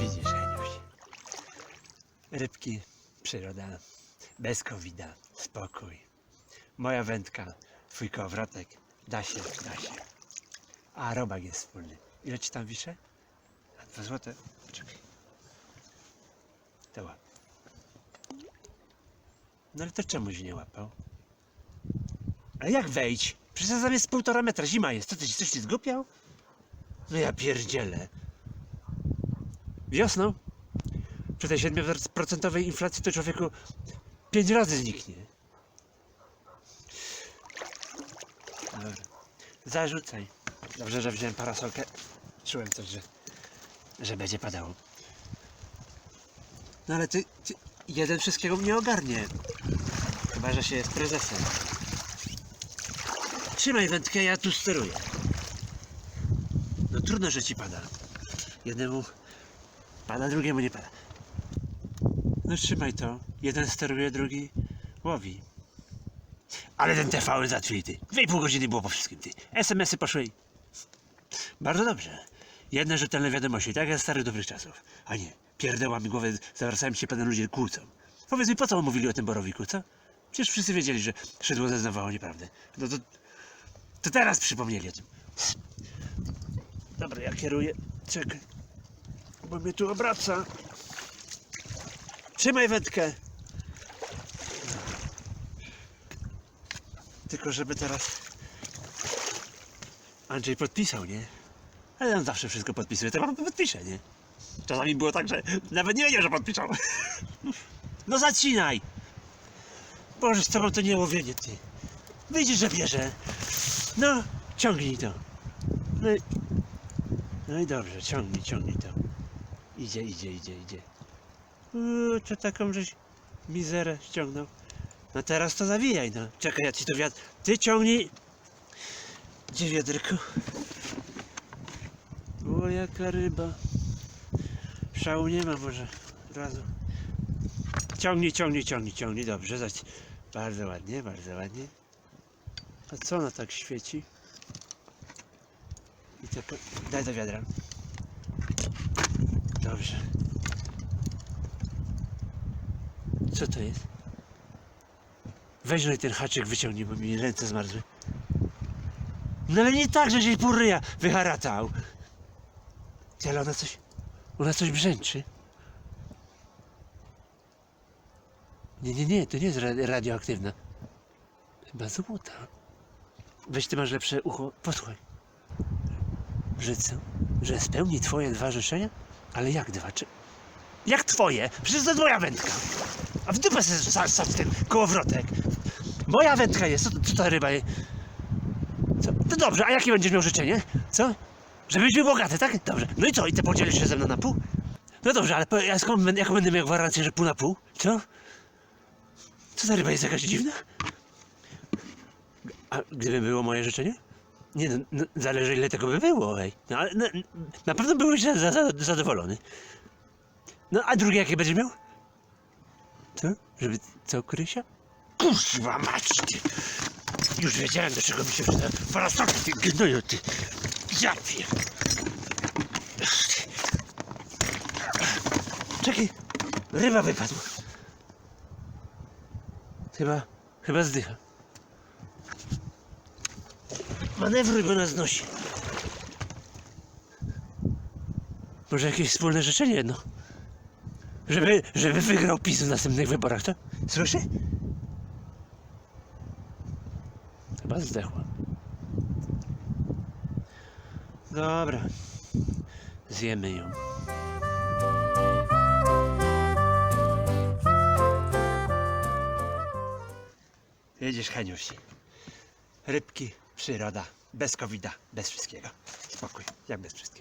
Widzisz, Heniuś. Rybki, przyroda, bez covida, spokój. Moja wędka, twój kołowrotek, da się, da się. A robak jest wspólny. Ile ci tam wiszę? A, Dwa złote? Poczekaj. To łap. No ale to czemu się nie łapał? A jak wejdź? Przecież tam jest półtora metra, zima jest. Co ty, coś ci zgupiał? No ja pierdzielę. Wiosną? Przy tej 7% inflacji to człowieku pięć razy zniknie. Dobra. Zarzucaj. Dobrze, że wziąłem parasolkę. Czułem coś, że, że będzie padało. No ale ty, ty jeden wszystkiego mnie ogarnie. Chyba, że się jest prezesem. Trzymaj wędkę, ja tu steruję. No trudno, że ci pada. Jednemu pada, drugiemu nie pada. No trzymaj to. Jeden steruje, drugi łowi. Ale ten TV załatwili ty. Dwie pół godziny było po wszystkim ty. SMS-y poszły. Bardzo dobrze. Jedne rzetelne wiadomości, tak jak starych dobrych czasów. A nie, pierdełami głowę zawracają się pewne ludzie kłócą. Powiedz mi, po co mówili o tym borowiku, co? Przecież wszyscy wiedzieli, że szydło zeznawało nieprawdę. No to, to teraz przypomnieli o tym. Dobra, ja kieruję. Czekaj. Bo mnie tu obraca. Trzymaj wędkę. Tylko żeby teraz Andrzej podpisał, nie? Ale on zawsze wszystko podpisuje, to ja podpiszę, nie? Czasami było tak, że nawet nie wiedział, że podpisał. No zacinaj! Boże, z tobą to nie łowienie, ty. Widzisz, że bierze. No, ciągnij to. No no i dobrze, ciągnij, ciągnij to. Idzie, idzie, idzie, idzie. Uuu, to taką żeś mizerę ściągnął. No teraz to zawijaj, no. Czekaj, ja ci to wiatr... Ty ciągnij. Gdzie wiadryko? O, jaka ryba. Szału nie ma może. Od razu. Ciągnij, ciągnij, ciągnij, ciągnij. Dobrze, zaś. Bardzo ładnie, bardzo ładnie. A co ona tak świeci? I po- Daj do wiadra. Dobrze. Co to jest? Weź no i ten haczyk wyciągnij, bo mi ręce zmarzły. No ale nie tak, że się pół ryja wyharatał. Ale ona coś... Ona coś brzęczy. Nie, nie, nie, to nie jest ra- radioaktywna. Chyba złota. Weź, ty masz lepsze ucho. Posłuchaj. Że co? Że spełni twoje dwa życzenia? Ale jak dwa? Czy... Jak twoje? Przecież to jest wędka. A w dupę sadź ten kołowrotek. Moja wędka jest. Co, co ta ryba jest? Co? To dobrze, a jakie będziesz miał życzenie? Co? Żebyś był bogaty, tak? Dobrze. No i co? I ty podzielisz się ze mną na pół? No dobrze, ale ja skąd jaką będę miał gwarancję, że pół na pół? Co? Co ta ryba jest jakaś dziwna? A gdyby było moje życzenie? Nie no, no zależy ile tego by było, ej. No ale na, na pewno byłeś za, za, za, zadowolony. No a drugie jakie będziesz miał? Co? Żeby co, Krysia? Kurwa mać ty! Już wiedziałem do czego mi się przyda. Parasolka ty gnoju ty! Ja pier... Czekaj! Ryba wypadła. Chyba, chyba zdycha. Manewruj, bo nas nosi. Może jakieś wspólne życzenie jedno? Żeby, żeby wygrał PiS w następnych wyborach, to? Słyszy? Chyba zdechła. Dobra. Zjemy ją. Jedziesz, Heniuś. Rybki, przyroda, bez covida, bez wszystkiego. Spokój, jak bez wszystkiego.